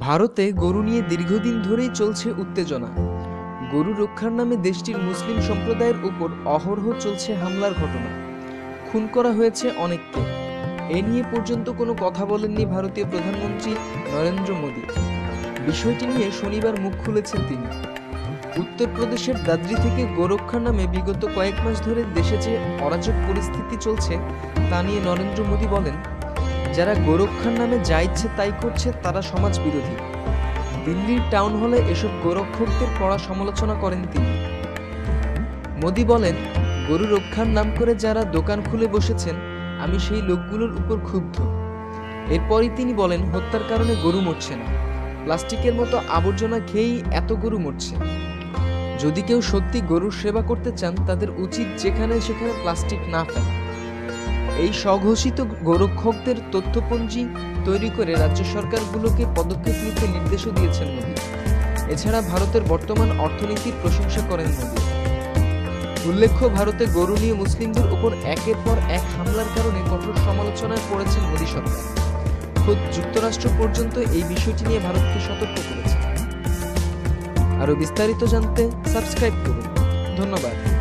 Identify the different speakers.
Speaker 1: ভারতে গরু নিয়ে দীর্ঘদিন ধরেই চলছে উত্তেজনা। গরু রক্ষার নামে দেশটির মুসলিম সম্প্রদায়ের উপর অহরহ চলছে হামলার ঘটনা। খুন করা হয়েছে অনেককে। এ নিয়ে পর্যন্ত কোনো কথা বলেননি ভারতীয় প্রধানমন্ত্রী নরেন্দ্র মোদী। বিষয়টি নিয়ে শনিবার মুখ খুলেছেন তিনি। উত্তরপ্রদেশের দাদ্রি থেকে গোরক্ষার নামে বিগত কয়েক মাস ধরে দেশে যে অরাজক পরিস্থিতি চলছে, তা নিয়ে নরেন্দ্র মোদী বলেন যারা গোরক্ষার নামে যা ইচ্ছে তাই করছে, তারা সমাজ বিরোধী। দিল্লির টাউন হলে এসব গোরক্ষকদের কড়া সমালোচনা করেন তিনি। মোদি বলেন, গরু রক্ষার নাম করে যারা দোকান খুলে বসেছেন, আমি সেই লোকগুলোর উপর ক্ষুব্ধ। এরপরই তিনি বলেন, হত্যার কারণে গরু মরছে না। প্লাস্টিকের মতো আবর্জনা খেয়েই এত গরু মরছে। যদি কেউ সত্যি গরুর সেবা করতে চান, তাদের উচিত যেখানে সেখানে প্লাস্টিক না ফেলা। এই স্বঘোষিত গোরক্ষকদের তথ্যপঞ্জি তৈরি করে রাজ্য সরকারগুলোকে পদক্ষেপ নিতে নির্দেশও দিয়েছেন মোদী। এছাড়া ভারতের বর্তমান অর্থনীতির প্রশংসা করেন মোদী। উল্লেখ্য, ভারতে গরু নিয়ে মুসলিমদের উপর একের পর এক হামলার কারণে কঠোর সমালোচনায় পড়েছেন মোদী সরকার। খোদ যুক্তরাষ্ট্র পর্যন্ত এই বিষয়টি নিয়ে ভারতকে সতর্ক করেছে। আরও বিস্তারিত জানতে সাবস্ক্রাইব করুন। ধন্যবাদ।